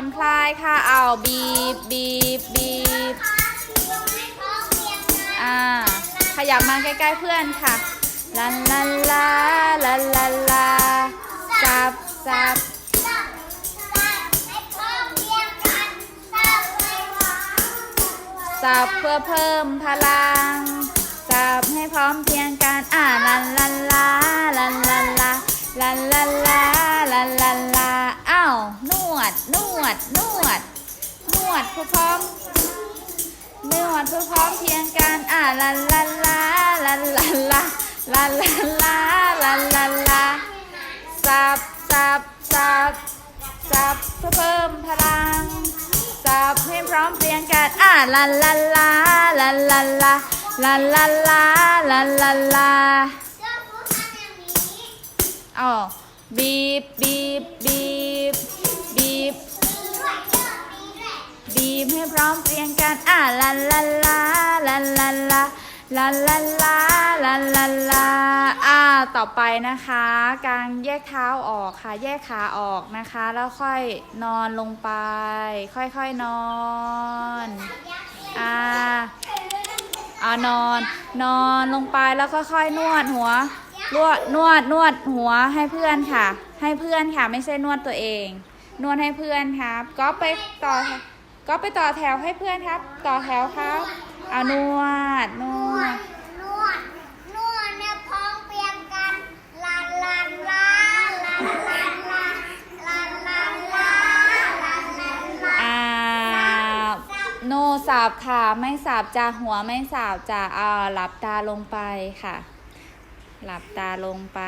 ผ่อนคลายค่ะเอาบีบบีบบีบอ่าขยับมาใกล้ๆเพื่อนค่ะลันลันลาลันลันลาสับสับสับเพื่อเพิ่มพลัง สับให้พร้อมเพียงกัน อ่าลันลันลาลันลันลาลันลันลาลันลันลา ด นวด นวด นวดพร้อมนวดเพื่อพร้อมเพียงกันอ่าลันลันลาลันลันลาลันลันลาลันลันลาสับสับสับสับเพื่อเพิ่มพลังสับให้พร้อมเพียงกันอ่าลันลันลาลันลันลาลันลันลาลันลันลาอ๋อบีบบีบบีบบี พร้อมเพรียงกันอะลันลันลาลันลันลาลันลันลาลันลันลาอ่าต่อไปนะคะ การแยกเท้าออกค่ะ แยกขาออกนะคะ แล้วค่อยนอนลงไป ค่อยๆนอนอ่าอ่านอน นอนลงไปแล้วค่อยๆนวดหัวนวดนวดนวดหัวให้เพื่อนค่ะ ให้เพื่อนค่ะ ไม่ใช่นวดตัวเอง นวดให้เพื่อนครับก็ไปต่อ ก็ไปต่อแถวให้เพื่อนครับ ต่อแถวครับเอานวดนวดอ่าโนสับค่ะไม่สับจะหัวไม่สับจะอ่าหลับตาลงไปค่ะ หลับตาลงไป